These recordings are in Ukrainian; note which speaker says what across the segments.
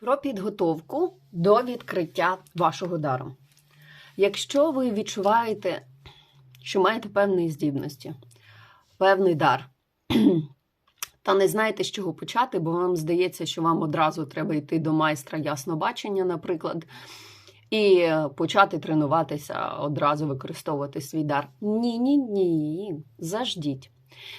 Speaker 1: Про підготовку до відкриття вашого дару. Якщо ви відчуваєте, що маєте певні здібності, певний дар, та не знаєте, з чого почати, бо вам здається, що вам одразу треба йти до майстра яснобачення, наприклад, і почати тренуватися, одразу використовувати свій дар. Ні, ні, ні. Заждіть.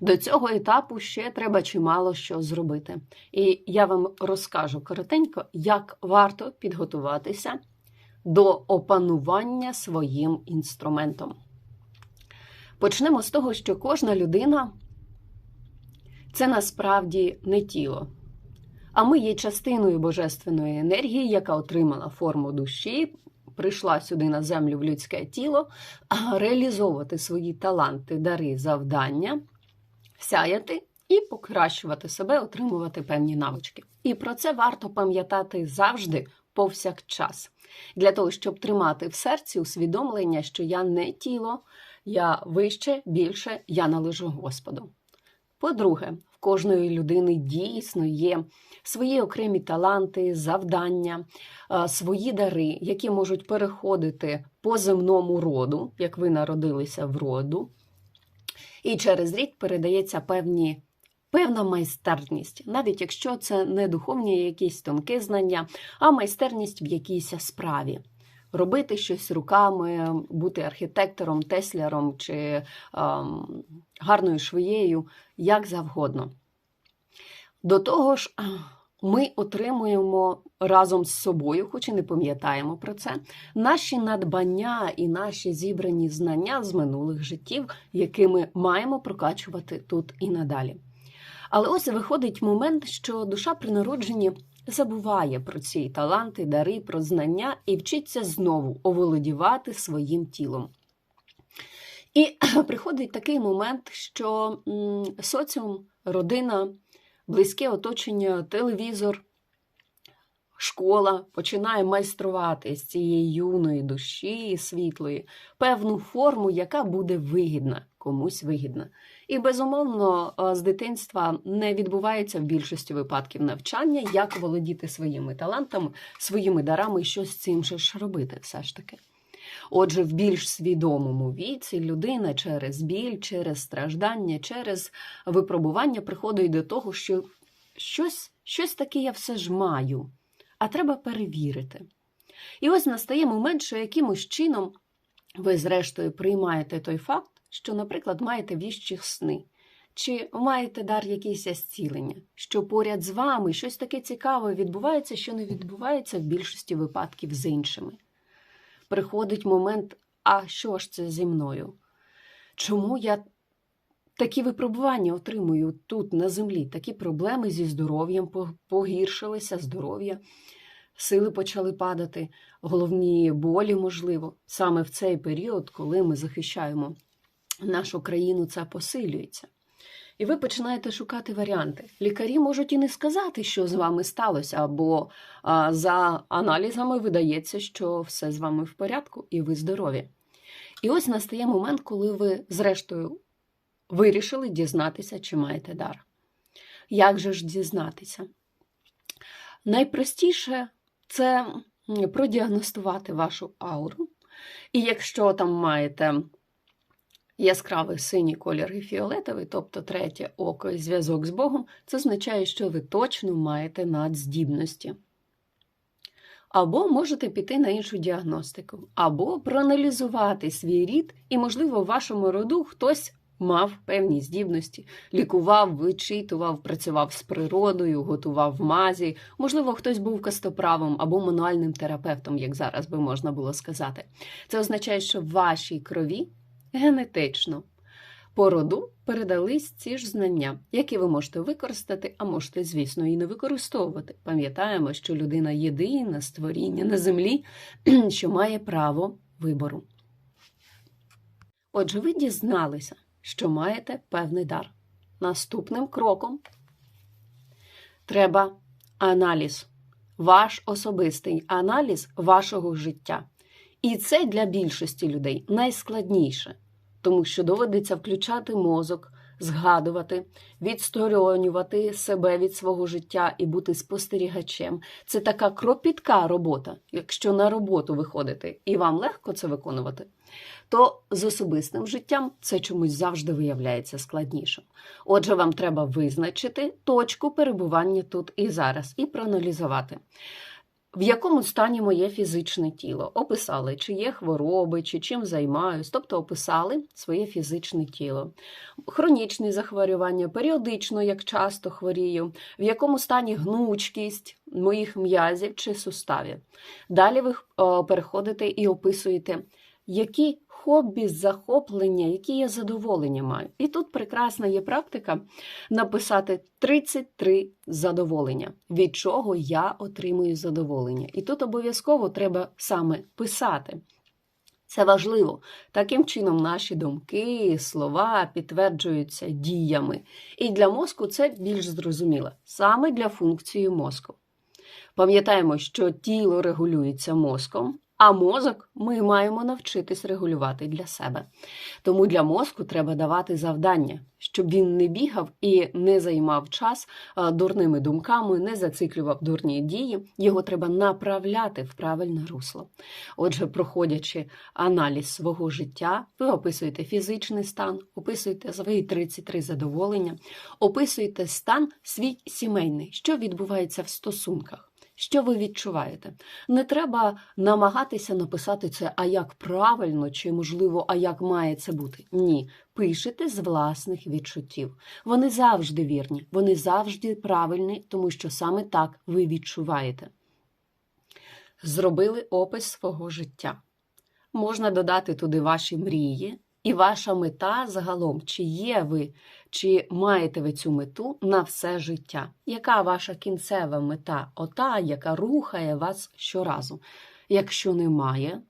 Speaker 1: До цього етапу ще треба чимало що зробити. І я вам розкажу коротенько, як варто підготуватися до опанування своїм інструментом. Почнемо з того, що кожна людина це насправді не тіло, а ми є частиною божественної енергії, яка отримала форму душі, прийшла сюди на землю в людське тіло, реалізовувати свої таланти, дари, завдання, сяяти і покращувати себе, отримувати певні навички. І про це варто пам'ятати завжди, повсякчас, для того, щоб тримати в серці усвідомлення, що я не тіло, я вище, більше, я належу Господу. По-друге, в кожної людини дійсно є свої окремі таланти, завдання, е, свої дари, які можуть переходити по земному роду, як ви народилися в роду, і через рік передається певні. Певна майстерність, навіть якщо це не духовні якісь тонкі знання, а майстерність в якійсь справі. Робити щось руками, бути архітектором, тесляром чи ем, гарною швією, як завгодно. До того ж, ми отримуємо разом з собою, хоч і не пам'ятаємо про це, наші надбання і наші зібрані знання з минулих життів, які ми маємо прокачувати тут і надалі. Але ось виходить момент, що душа при народженні забуває про ці таланти, дари, про знання і вчиться знову оволодівати своїм тілом. І приходить такий момент, що соціум, родина, близьке оточення, телевізор, школа починає майструвати з цієї юної душі світлої певну форму, яка буде вигідна, комусь вигідна. І, безумовно, з дитинства не відбувається в більшості випадків навчання, як володіти своїми талантами, своїми дарами і що з цим же ж робити, все ж таки. Отже, в більш свідомому віці людина через біль, через страждання, через випробування приходить до того, що щось, щось таке я все ж маю, а треба перевірити. І ось настає момент, що якимось чином ви, зрештою, приймаєте той факт, що, наприклад, маєте віщі сни, чи маєте дар якийсь зцілення, що поряд з вами щось таке цікаве відбувається, що не відбувається в більшості випадків з іншими. Приходить момент, а що ж це зі мною? Чому я такі випробування отримую тут, на землі, такі проблеми зі здоров'ям погіршилися, здоров'я, сили почали падати, головні болі, можливо, саме в цей період, коли ми захищаємо нашу країну, це посилюється. І ви починаєте шукати варіанти. Лікарі можуть і не сказати, що з вами сталося, або за аналізами видається, що все з вами в порядку і ви здорові. І ось настає момент, коли ви, зрештою, вирішили дізнатися, чи маєте дар. Як же ж дізнатися? Найпростіше це продіагностувати вашу ауру. І якщо там маєте яскравий синій колір і фіолетовий, тобто третє око і зв'язок з Богом, це означає, що ви точно маєте надздібності. Або можете піти на іншу діагностику, або проаналізувати свій рід, і, можливо, в вашому роду хтось мав певні здібності, лікував, вичитував, працював з природою, готував мазі, можливо, хтось був кастоправом або мануальним терапевтом, як зараз би можна було сказати. Це означає, що в вашій крові генетично по роду передались ці ж знання, які ви можете використати, а можете, звісно, і не використовувати. Пам'ятаємо, що людина єдине створіння на землі, що має право вибору. Отже, ви дізналися, що маєте певний дар. Наступним кроком треба аналіз, ваш особистий аналіз вашого життя. І це для більшості людей найскладніше, тому що доведеться включати мозок, згадувати, відсторонювати себе від свого життя і бути спостерігачем. Це така кропітка робота, якщо на роботу виходите, і вам легко це виконувати, то з особистим життям це чомусь завжди виявляється складнішим. Отже, вам треба визначити точку перебування тут і зараз, і проаналізувати. В якому стані моє фізичне тіло? Описали, чи є хвороби, чи чим займаюсь, тобто описали своє фізичне тіло, хронічні захворювання, періодично, як часто хворію, в якому стані гнучкість моїх м'язів чи суставів. Далі ви е, переходите і описуєте, які хобі, захоплення, які я задоволення маю. І тут прекрасна є практика написати 33 задоволення, від чого я отримую задоволення. І тут обов'язково треба саме писати. Це важливо. Таким чином, наші думки, слова підтверджуються діями. І для мозку це більш зрозуміло, саме для функції мозку. Пам'ятаємо, що тіло регулюється мозком, а мозок ми маємо навчитись регулювати для себе. Тому для мозку треба давати завдання, щоб він не бігав і не займав час дурними думками, не зациклював дурні дії. Його треба направляти в правильне русло. Отже, проходячи аналіз свого життя, ви описуєте фізичний стан, описуєте свої 33 задоволення, описуєте стан свій сімейний, що відбувається в стосунках. Що ви відчуваєте? Не треба намагатися написати це, а як правильно, чи, можливо, а як має це бути. Ні. Пишете з власних відчуттів. Вони завжди вірні, вони завжди правильні, тому що саме так ви відчуваєте. Зробили опис свого життя. Можна додати туди ваші мрії, і ваша мета загалом, чи є ви, чи маєте ви цю мету на все життя? Яка ваша кінцева мета? Ота, яка рухає вас щоразу? Якщо немає,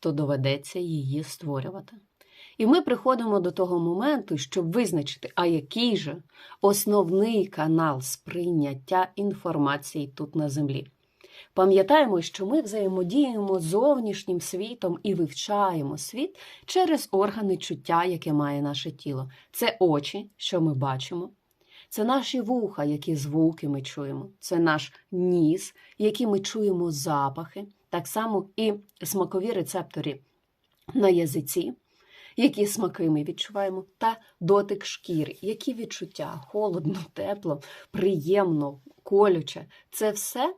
Speaker 1: то доведеться її створювати. І ми приходимо до того моменту, щоб визначити, а який же основний канал сприйняття інформації тут на землі. Пам'ятаємо, що ми взаємодіємо з зовнішнім світом і вивчаємо світ через органи чуття, яке має наше тіло. Це очі, що ми бачимо, це наші вуха, які звуки ми чуємо, це наш ніс, які ми чуємо запахи, так само і смакові рецептори на язиці. Які смаки ми відчуваємо, та дотик шкіри, які відчуття холодно, тепло, приємно, колюче це все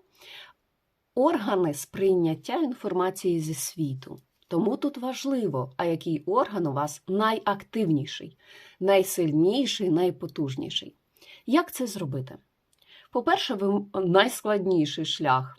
Speaker 1: органи сприйняття інформації зі світу. Тому тут важливо, а який орган у вас найактивніший, найсильніший, найпотужніший. Як це зробити? По-перше, найскладніший шлях,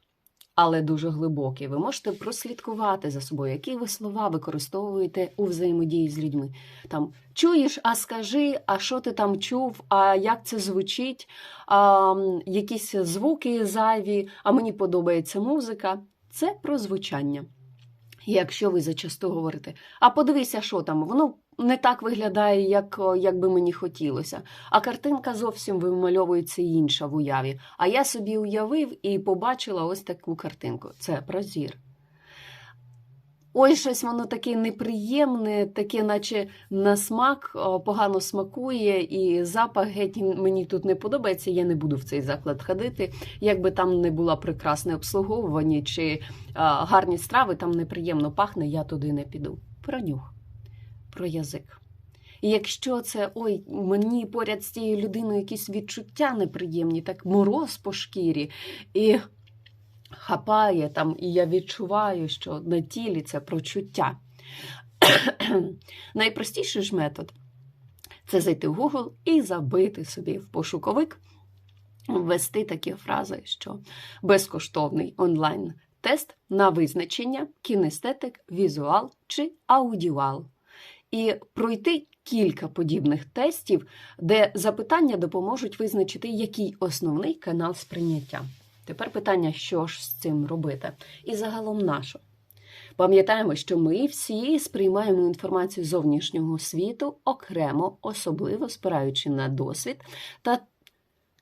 Speaker 1: але дуже глибокий. Ви можете прослідкувати за собою, які ви слова використовуєте у взаємодії з людьми. Там чуєш, а скажи, а що ти там чув, а як це звучить, а, якісь звуки зайві, а мені подобається музика. Це про звучання. Якщо ви зачасту говорите, а подивися, що там, воно не так виглядає, як, як би мені хотілося. А картинка зовсім вимальовується інша в уяві. А я собі уявив і побачила ось таку картинку. Це про зір. Ой, щось воно таке неприємне, таке, наче на смак погано смакує, і запах геть мені тут не подобається. Я не буду в цей заклад ходити. Якби там не було прекрасне обслуговування чи гарні страви, там неприємно пахне, я туди не піду. Про нюх, про язик. Якщо це ой, мені поряд з цією людиною якісь відчуття неприємні, так мороз по шкірі. і хапає там, і я відчуваю, що на тілі це прочуття. Найпростіший ж метод це зайти в Google і забити собі в пошуковик, ввести такі фрази, що безкоштовний онлайн-тест на визначення кінестетик, візуал чи аудіал. І пройти кілька подібних тестів, де запитання допоможуть визначити, який основний канал сприйняття. Тепер питання, що ж з цим робити? І загалом нащо? Пам'ятаємо, що ми всі сприймаємо інформацію зовнішнього світу окремо, особливо спираючи на досвід та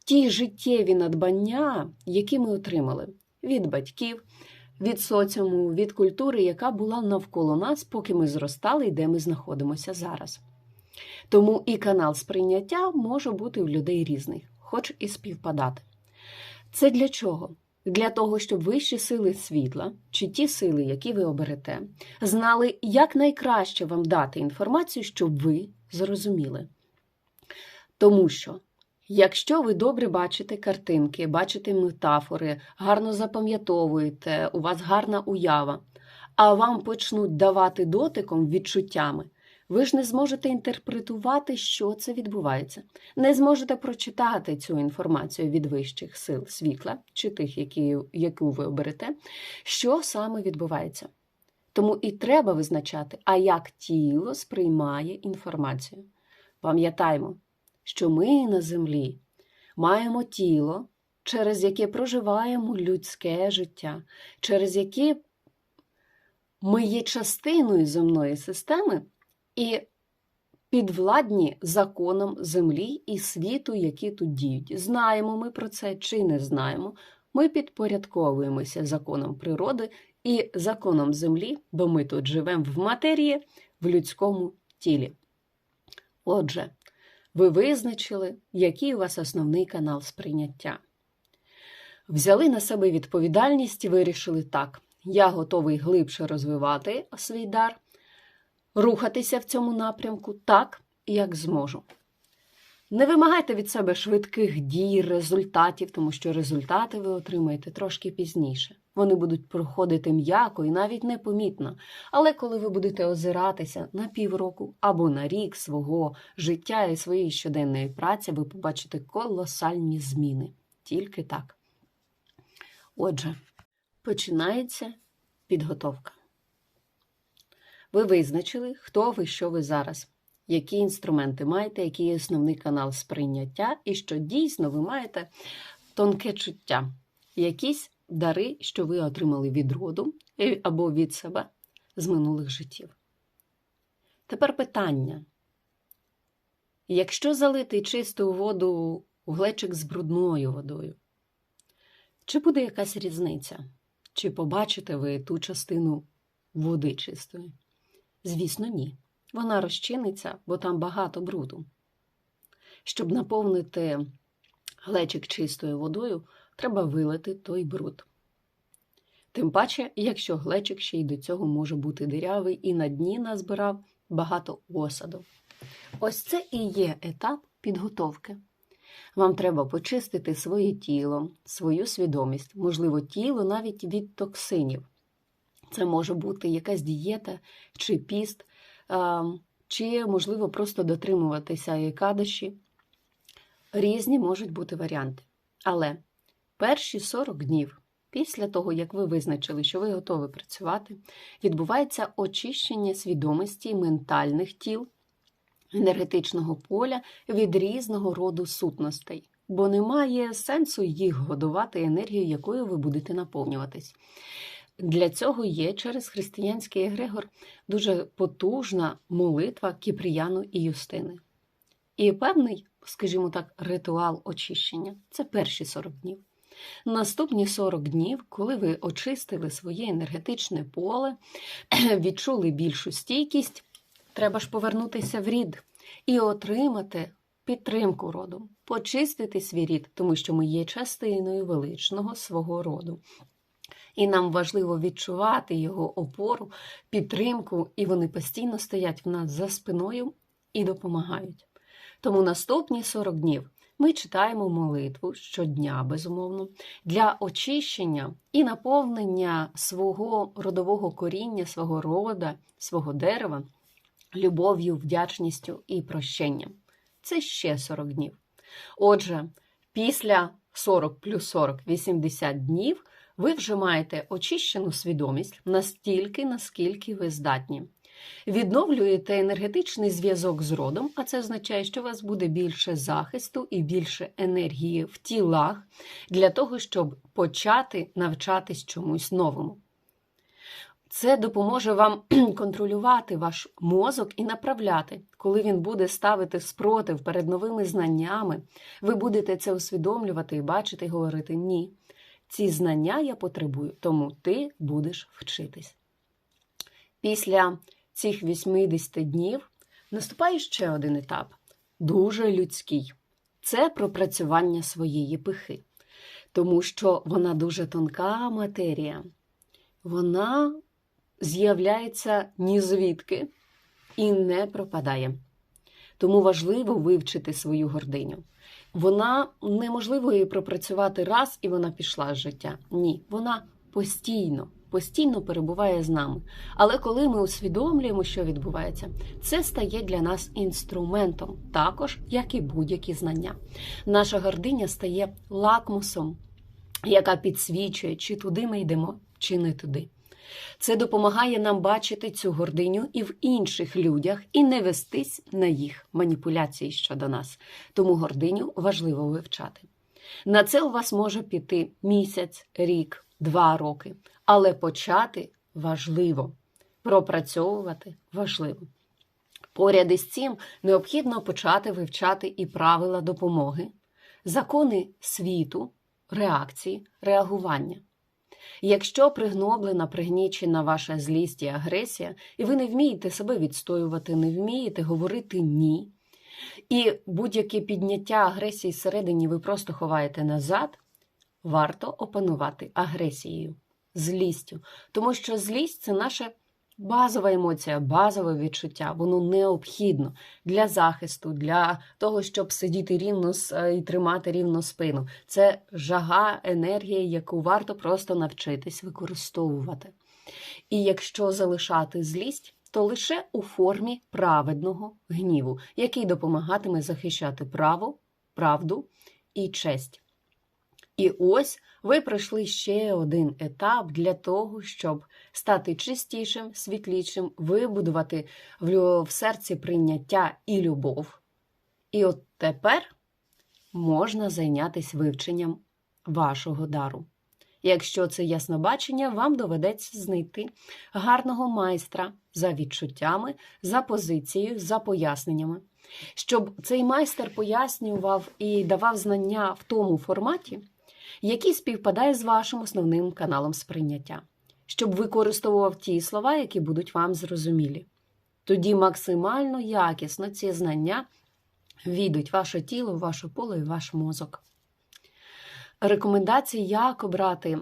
Speaker 1: ті життєві надбання, які ми отримали від батьків, від соціуму, від культури, яка була навколо нас, поки ми зростали і де ми знаходимося зараз. Тому і канал сприйняття може бути у людей різний, хоч і співпадати. Це для чого? Для того, щоб вищі сили світла, чи ті сили, які ви оберете, знали, як найкраще вам дати інформацію, щоб ви зрозуміли. Тому що, якщо ви добре бачите картинки, бачите метафори, гарно запам'ятовуєте, у вас гарна уява, а вам почнуть давати дотиком відчуттями, ви ж не зможете інтерпретувати, що це відбувається, не зможете прочитати цю інформацію від вищих сил світла чи тих, які, яку ви оберете, що саме відбувається. Тому і треба визначати, а як тіло сприймає інформацію. Пам'ятаймо, що ми на землі маємо тіло, через яке проживаємо людське життя, через яке ми є частиною земної системи і підвладні законам землі і світу, які тут діють. Знаємо ми про це чи не знаємо. Ми підпорядковуємося законам природи і законам землі, бо ми тут живемо в матерії, в людському тілі. Отже, ви визначили, який у вас основний канал сприйняття. Взяли на себе відповідальність і вирішили так: я готовий глибше розвивати свій дар, рухатися в цьому напрямку так, як зможу. Не вимагайте від себе швидких дій, результатів, тому що результати ви отримаєте трошки пізніше. Вони будуть проходити м'яко і навіть непомітно. Але коли ви будете озиратися на півроку або на рік свого життя і своєї щоденної праці, ви побачите колосальні зміни. Тільки так. Отже, починається підготовка. Ви визначили, хто ви, що ви зараз, які інструменти маєте, який основний канал сприйняття, і що дійсно ви маєте тонке чуття, якісь дари, що ви отримали від роду е, або від себе з минулих життів. Тепер питання. Якщо залити чисту воду у глечик з брудною водою, чи буде якась різниця? Чи побачите ви ту частину води чистої? Звісно, ні. Вона розчиниться, бо там багато бруду. Щоб наповнити глечик чистою водою, треба вилити той бруд. Тим паче, якщо глечик ще й до цього може бути дирявий і на дні назбирав багато осаду. Ось це і є етап підготовки. Вам треба почистити своє тіло, свою свідомість, можливо, тіло навіть від токсинів. Це може бути якась дієта чи піст, чи, можливо, просто дотримуватися екадаші. Різні можуть бути варіанти. Але перші 40 днів після того, як ви визначили, що ви готові працювати, відбувається очищення свідомості ментальних тіл, енергетичного поля від різного роду сутностей, бо немає сенсу їх годувати енергією, якою ви будете наповнюватись. Для цього є через християнський егрегор дуже потужна молитва Кіпріяну і Юстини. І певний, скажімо так, ритуал очищення це перші 40 днів. Наступні 40 днів, коли ви очистили своє енергетичне поле, відчули більшу стійкість, треба ж повернутися в рід і отримати підтримку роду, почистити свій рід, тому що ми є частиною величного свого роду. І нам важливо відчувати його опору, підтримку, і вони постійно стоять в нас за спиною і допомагають. Тому наступні 40 днів ми читаємо молитву щодня, безумовно, для очищення і наповнення свого родового коріння, свого рода, свого дерева, любов'ю, вдячністю і прощенням. Це ще 40 днів. Отже, після 40 плюс 40 80 днів ви вже маєте очищену свідомість настільки, наскільки ви здатні. Відновлюєте енергетичний зв'язок з родом, а це означає, що у вас буде більше захисту і більше енергії в тілах для того, щоб почати навчатись чомусь новому. Це допоможе вам контролювати ваш мозок і направляти, коли він буде ставити спротив перед новими знаннями, ви будете це усвідомлювати і бачити, і говорити ні. Ці знання я потребую, тому ти будеш вчитись. Після цих 80 днів Наступає ще один етап дуже людський. Це пропрацювання своєї пихи, тому що вона дуже тонка матерія. Вона з'являється ні звідки і не пропадає. Тому важливо вивчити свою гординю. Вона неможливо її пропрацювати раз і вона пішла з життя. Ні, вона постійно, постійно перебуває з нами. Але коли ми усвідомлюємо, що відбувається, це стає для нас інструментом, також як і будь-які знання. Наша гординя стає лакмусом, яка підсвічує, чи туди ми йдемо, чи не туди. Це допомагає нам бачити цю гординю і в інших людях і не вестись на їх маніпуляції щодо нас. Тому гординю важливо вивчати. На це у вас може піти місяць, рік, два роки, але почати важливо, пропрацьовувати важливо. Поряд із цим необхідно почати вивчати і правила допомоги, закони світу, реакції, реагування. Якщо пригноблена, пригнічена ваша злість і агресія, і ви не вмієте себе відстоювати, не вмієте говорити ні, і будь-яке підняття агресії всередині ви просто ховаєте назад, варто опанувати агресією, злістю. Тому що злість це наша базова емоція, базове відчуття, воно необхідно для захисту, для того, щоб сидіти рівно і тримати рівно спину. Це жага, енергія, яку варто просто навчитись використовувати. І якщо залишати злість, то лише у формі праведного гніву, який допомагатиме захищати право, правду і честь. І ось ви пройшли ще один етап для того, щоб стати чистішим, світлішим, вибудувати в серці прийняття і любов. І от тепер можна зайнятися вивченням вашого дару. Якщо це яснобачення, вам доведеться знайти гарного майстра за відчуттями, за позицією, за поясненнями, щоб цей майстер пояснював і давав знання в тому форматі, який співпадає з вашим основним каналом сприйняття, щоб використовував ті слова, які будуть вам зрозумілі. Тоді максимально якісно ці знання війдуть ваше тіло, ваше поле і ваш мозок. Рекомендації, як обрати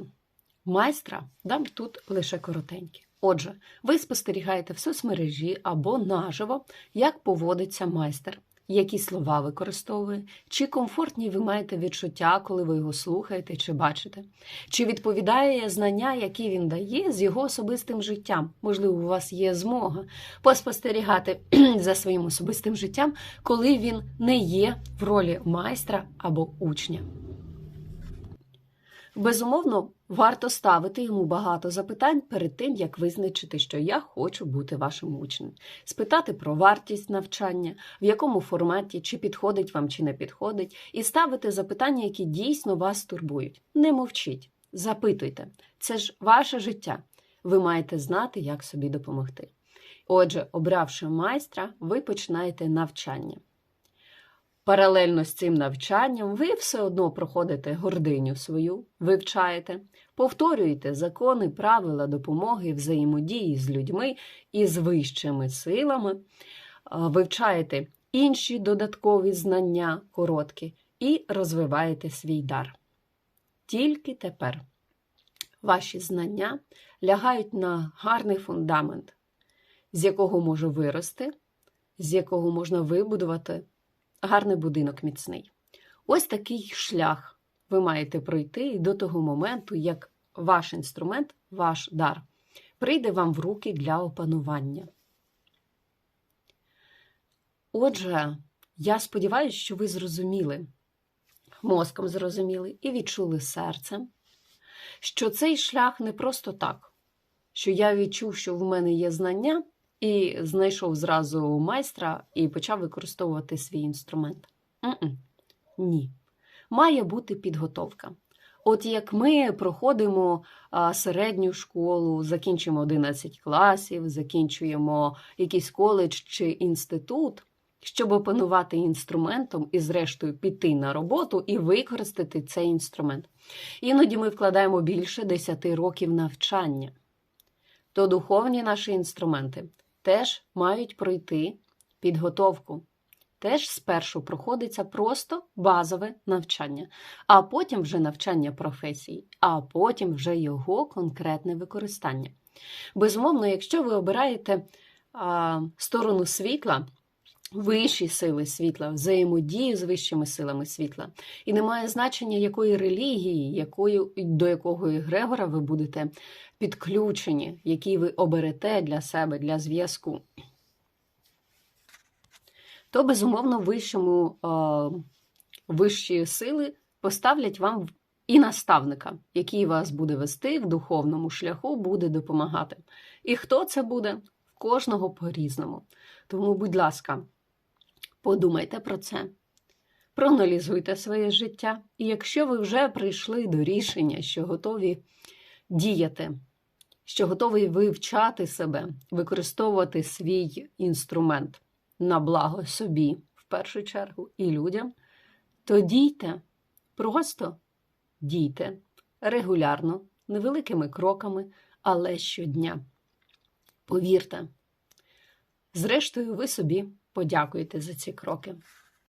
Speaker 1: майстра, дам тут лише коротенькі. Отже, ви спостерігаєте в соцмережі або наживо, як поводиться майстер, які слова використовує, чи комфортні ви маєте відчуття, коли ви його слухаєте чи бачите, чи відповідає знання, які він дає з його особистим життям. Можливо, у вас є змога поспостерігати за своїм особистим життям, коли він не є в ролі майстра або учня. Безумовно, варто ставити йому багато запитань перед тим, як визначити, що я хочу бути вашим учнем, спитати про вартість навчання, в якому форматі, чи підходить вам, чи не підходить, і ставити запитання, які дійсно вас турбують. Не мовчіть, запитуйте. Це ж ваше життя. Ви маєте знати, як собі допомогти. Отже, обравши майстра, ви починаєте навчання. Паралельно з цим навчанням ви все одно проходите гординю свою, вивчаєте, повторюєте закони, правила допомоги, взаємодії з людьми і з вищими силами, вивчаєте інші додаткові знання короткі і розвиваєте свій дар. Тільки тепер ваші знання лягають на гарний фундамент, з якого може вирости, з якого можна вибудувати гарний будинок міцний. Ось такий шлях ви маєте пройти до того моменту, як ваш інструмент, ваш дар, прийде вам в руки для опанування. Отже, я сподіваюся, що ви зрозуміли, мозком зрозуміли і відчули серцем, що цей шлях не просто так, що я відчув, що в мене є знання, і знайшов зразу майстра і почав використовувати свій інструмент. Н-н. Ні. Має бути підготовка. От як ми проходимо середню школу, закінчуємо 11 класів, закінчуємо якийсь коледж чи інститут, щоб опанувати інструментом і, зрештою, піти на роботу і використати цей інструмент. Іноді ми вкладаємо більше 10 років навчання. То духовні наші інструменти теж мають пройти підготовку. Теж спершу проходиться просто базове навчання, а потім вже навчання професії, а потім вже його конкретне використання. Безумовно, якщо ви обираєте а, сторону світла, вищі сили світла, взаємодію з вищими силами світла, і немає значення, якої релігії, якою, до якого егрегора ви будете підключені, який ви оберете для себе, для зв'язку то безумовно вищому, вищі сили поставлять вам і наставника, який вас буде вести в духовному шляху, буде допомагати. І хто це буде? В кожного по-різному. Тому, будь ласка, подумайте про це. Проаналізуйте своє життя, і якщо ви вже прийшли до рішення, що готові діяти, що готові вивчати себе, використовувати свій інструмент, на благо собі в першу чергу і людям, то дійте, просто дійте регулярно, невеликими кроками, але щодня. Повірте, зрештою, ви собі подякуєте за ці кроки.